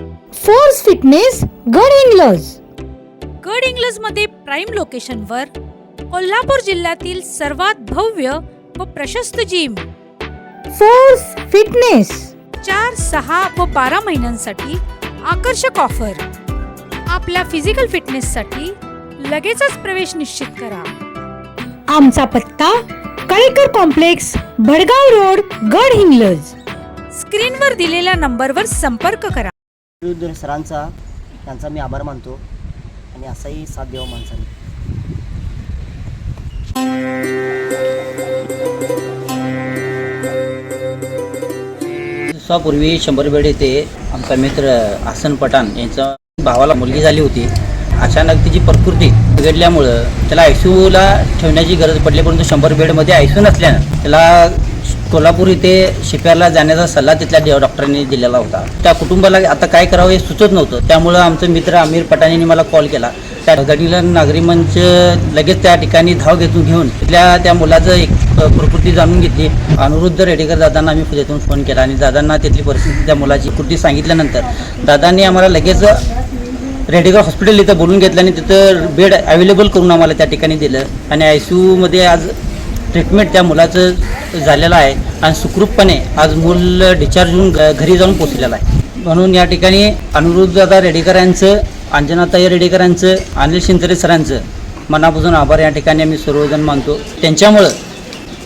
Force fitness गड इंग्लज गड इंग्लजमध्ये prime लोकेशनवर कोल्हापूर जिल्ह्यातील सर्वात भव्य व प्रशस्त जिम फोर्स फिटनेस चार सहा व बारा महिन्यांसाठी आकर्षक ऑफर आपल्या फिजिकल फिटनेससाठी लगेचच प्रवेश निश्चित करा. आमचा पत्ता कळेकर कॉम्प्लेक्स भडगाव रोड गड इंग्लज स्क्रीनवर दिलेल्या नंबरवर संपर्क करा. विरुद्ध सरांचा त्यांचा मी आभार मानतो आणि असाही साथ द्यावा माणसाने. दिवसापूर्वी शंभर बेड येथे आमचा मित्र आसन पठाण यांचा भावाला मुलगी झाली होती. अचानक तिची प्रकृती बिघडल्यामुळं त्याला आयसीयूला ठेवण्याची गरज पडली परंतु शंभर बेडमध्ये आयसीयू नसल्यानं त्याला कोल्हापूर इथे शिप्याला जाण्याचा सल्ला तिथल्या देव डॉक्टरांनी दिलेला होता. त्या कुटुंबाला आता काय करावं हे सुचत नव्हतं. त्यामुळं आमचं मित्र आमिर पठाण मला कॉल केला. त्या गडीला नागरी मंच लगेच त्या ठिकाणी धाव घेतून घेऊन तिथल्या त्या मुलाचं एक प्रकृती जाणून घेतली. अनुरुद्ध रेडेकर दादांना आम्ही तिथून फोन केला आणि दादांना तिथली परिस्थिती त्या मुलाची कृती सांगितल्यानंतर दादांनी आम्हाला लगेच रेडेकर हॉस्पिटल इथं बोलून घेतलं आणि तिथं बेड अवेलेबल करून आम्हाला त्या ठिकाणी दिलं. आणि आय सी यूमध्ये आज ट्रीटमेंट त्या मुलाचं झालेलं आहे. आणि सुखरूपपणे आज मूल डिस्चार्ज होऊन घ- घरी जाऊन पोचलेलं आहे. म्हणून या ठिकाणी अनुरुद्धदादा रेडेकर यांचं अंजनाताई रेडेकर यांचं अनिल शिंतरे सरांचं मनापासून आभार या ठिकाणी आम्ही सर्वजण मानतो. त्यांच्यामुळं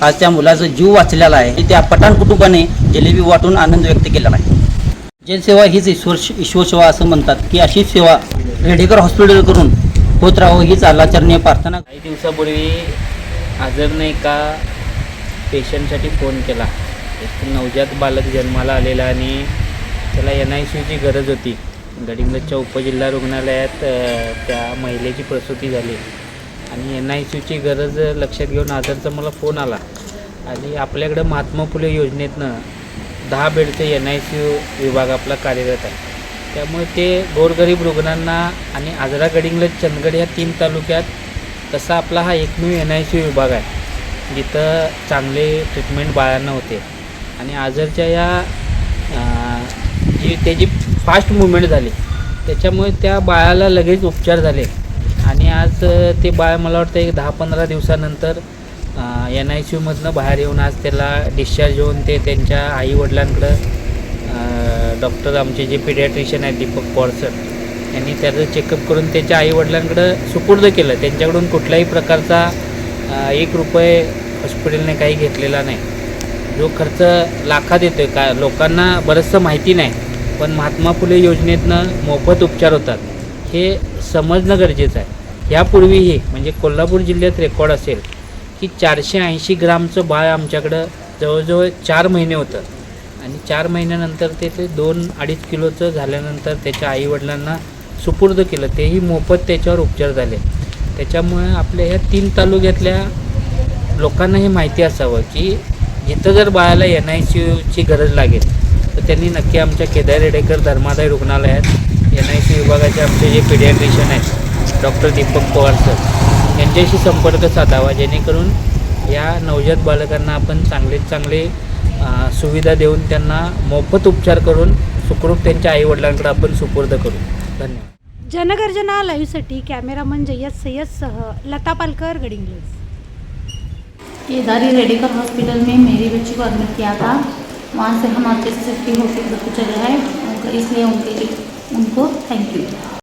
आज त्या मुलाचा जीव वाचलेला आहे. त्या पठाण कुटुंबाने जिलेबी वाटून आनंद व्यक्त केलेला आहे. जनसेवा हीच ईश्वर ईश्वर सेवा असं म्हणतात की अशीच सेवा रेडेकर हॉस्पिटल करून होत राहो हीच आलाचरणीय प्रार्थना. काही दिवसापूर्वी आजरने एका पेशंटसाठी फोन केला. एक नवजात बालक जन्माला आलेला आणि त्याला एन आय सी यूची गरज होती. गडिंग्लजच्या उपजिल्हा रुग्णालयात त्या महिलेची प्रसूती झाली. आणि एन आय सी यूची गरज लक्षात घेऊन आजरचा मला फोन आला. आणि आपल्याकडं महात्मा फुले योजनेतनं दहा बेडचं एन आय सी यू विभाग आपला कार्यरत आहे. त्यामुळे ते गोरगरीब रुग्णांना आणि आजरा गडिंग्लज चंदगड या तीन तालुक्यात तसा आपला हा एकमेव एन आय सी यू विभाग आहे. जिथं चांगले ट्रीटमेंट बाळांना होते. आणि आजरच्या या जी त्याची फास्ट मुवमेंट झाली त्याच्यामुळे त्या बाळाला लगेच उपचार झाले. आणि आज ते बाळ मला वाटतं एक दहा पंधरा दिवसानंतर एन आय सी यूमधनं बाहेर येऊन आज त्याला डिस्चार्ज होऊन ते त्यांच्या आईवडिलांकडं डॉक्टर आमचे जे पिडियाट्रिशियन आहेत दीपक पॉरसर त्यांनी त्याचं चेकअप करून त्याच्या आईवडिलांकडं सुपूर्द केलं. त्यांच्याकडून कुठल्याही प्रकारचा एक रुपये हॉस्पिटलने काही घेतलेला नाही. जो खर्च लाखात येतो आहे का लोकांना बरंचसं माहिती नाही पण महात्मा फुले योजनेतनं मोफत उपचार होतात. हे समजणं गरजेचं आहे. यापूर्वीही म्हणजे कोल्हापूर जिल्ह्यात रेकॉर्ड असेल की चारशे ऐंशी ग्रामचं बाळ आमच्याकडं जवळजवळ चार महिने होतं. आणि चार महिन्यानंतर ते ते दोन अडीच किलोचं झाल्यानंतर त्याच्या आईवडिलांना सुपूर्द केलं. तेही मोफत त्याच्यावर उपचार झाले. त्याच्यामुळे आपल्या ह्या तीन तालुक्यातल्या लोकांना हे माहिती असावं की जिथं जर बाळाला एन आय सी यूची गरज लागेल तर त्यांनी नक्की आमच्या केदार रेडेकर धर्मादाय रुग्णालयात एन आय सी विभागाचे आमचे जे पिडियाट्रिशियन आहेत डॉक्टर दीपक पवार सर यांच्याशी संपर्क साधावा जेणेकरून या नवजात बालकांना आपण चांगलेत चांगले सुविधा देऊन त्यांना मोफत उपचार करून सुखरूप त्यांच्या आईवडिलांकडे आपण सुपूर्द करू. धन्यवाद. जनगर्जना लाईव्हसाठी कॅमेरामन जय्यद सय्यदसह लता पालकर गडिंग्लज केदारी रेडिकल हॉस्पिटल में मेरी बच्ची को एडमिट किया था। वहाँ से हम अच्छे से सेफ्टी होकर चले आए इसलिए उनके लिए उनको थैंक यू